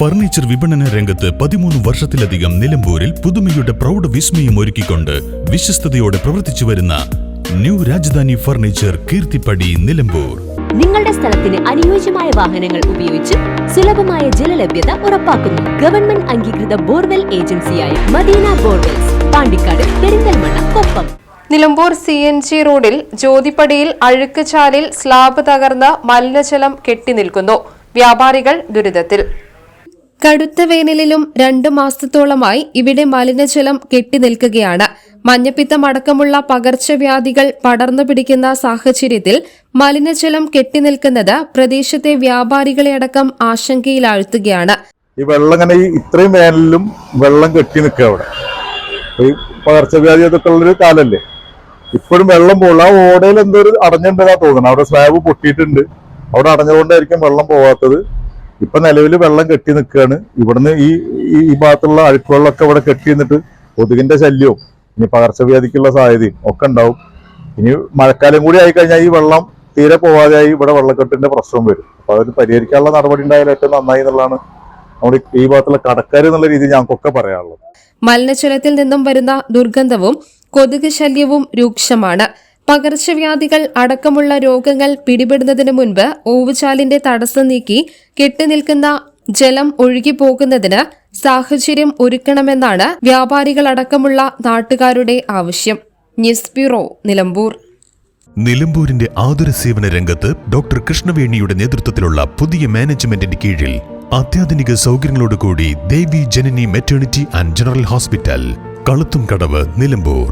Furniture വിപണന രംഗത്ത് പതിമൂന്ന് വർഷത്തിലധികം നിലമ്പൂരിൽ പുതുമയുടെ പ്രൗഢ വിസ്മയം ഒരുക്കിക്കൊണ്ട് വിശ്വസ്തയോടെ പ്രവർത്തിച്ചു വരുന്ന ന്യൂ രാജധാനി ഫർണിച്ചർ കീർത്തിപ്പടി നിലമ്പൂർ. നിങ്ങളുടെ സ്ഥലത്തിന് അനുയോജ്യമായ വാഹനങ്ങൾ ഉപയോഗിച്ച് സുലഭമായ ജലലഭ്യത ഉറപ്പാക്കുന്നു. ഗവൺമെന്റ് അംഗീകൃത ബോർവെൽ ഏജൻസിയായ Madina borewells Pandikkad Perinthalmanna Koppam. Nilambur C N G റോഡിൽ ജ്യോതിപ്പടിയിൽ അഴുക്ക് ചാലിൽ സ്ലാബ് തകർന്ന് മലിനജലം കെട്ടിനിൽക്കുന്നു വ്യാപാരികൾ ദുരിതത്തിൽ. കടുത്ത വേനലിലും രണ്ടു മാസത്തോളമായി ഇവിടെ മലിനജലം കെട്ടിനിൽക്കുകയാണ്. മഞ്ഞപ്പിത്തം അടക്കമുള്ള പകർച്ചവ്യാധികൾ പടർന്നു പിടിക്കുന്ന സാഹചര്യത്തിൽ മലിനജലം കെട്ടിനിൽക്കുന്നത് പ്രദേശത്തെ വ്യാപാരികളെ അടക്കം ആശങ്കയിലാഴ്ത്തുകയാണ്. ഈ വെള്ളം ഇങ്ങനെ ഇത്രയും വേനലിലും വെള്ളം കെട്ടി നിൽക്കുക അവിടെ. ഈ പകർച്ചവ്യാധി അതൊക്കെ ഉള്ളൊരു കാലല്ലേ. ഇപ്പോഴും വെള്ളം പോകില്ല ആ ഓടയിൽ എന്തോ ഒരു അടഞ്ഞിട്ടുണ്ടെന്നാ തോന്നുന്നത് അവിടെ സ്ലാബ് പൊട്ടിയിട്ടുണ്ട്. അവിടെ അടഞ്ഞതുകൊണ്ടായിരിക്കും വെള്ളം പോവാത്തത്. ഇപ്പൊ നിലവിൽ വെള്ളം കെട്ടി നിൽക്കുകയാണ് ഇവിടുന്ന് ഈ ഈ- ഭാഗത്തുള്ള അഴുക്കുകളിലൊക്കെ ഇവിടെ കെട്ടി നിന്നിട്ട് കൊതുകിന്റെ ശല്യവും ഇനി പകർച്ചവ്യാധിക്കുള്ള സാധ്യതയും ഒക്കെ ഉണ്ടാവും. ഇനി മഴക്കാലം കൂടി ആയി കഴിഞ്ഞാൽ ഈ വെള്ളം തീരെ പോവാതെയായി ഇവിടെ വെള്ളക്കെട്ടിന്റെ പ്രശ്നം വരും. അപ്പൊ അതിന് പരിഹരിക്കാനുള്ള നടപടി ഉണ്ടായാലും ഏറ്റവും നന്നായി എന്നുള്ളതാണ് നമ്മുടെ ഈ ഭാഗത്തുള്ള കടക്കാർ എന്നുള്ള രീതിയിൽ ഞങ്ങൾക്കൊക്കെ പറയാനുള്ളത്. മലിനജലത്തിൽ നിന്നും വരുന്ന ദുർഗന്ധവും കൊതുക് ശല്യവും രൂക്ഷമാണ്. പകർച്ചവ്യാധികൾ അടക്കമുള്ള രോഗങ്ങൾ പിടിപെടുന്നതിന് മുൻപ് ഓവുചാലിന്റെ തടസ്സം നീക്കി കെട്ടിനിൽക്കുന്ന ജലം ഒഴുകിപ്പോകുന്നതിന് സാഹചര്യം ഒരുക്കണമെന്നാണ് വ്യാപാരികളടക്കമുള്ള നാട്ടുകാരുടെ ആവശ്യം. News bureau Nilambur. നിലമ്പൂരിന്റെ ആതുര സേവന രംഗത്ത് ഡോക്ടർ കൃഷ്ണവേണിയുടെ നേതൃത്വത്തിലുള്ള പുതിയ മാനേജ്മെന്റിന്റെ കീഴിൽ അത്യാധുനിക സൗകര്യങ്ങളോടുകൂടി Devi Janani maternity and general hospital Kaluthumkadavu Nilambur.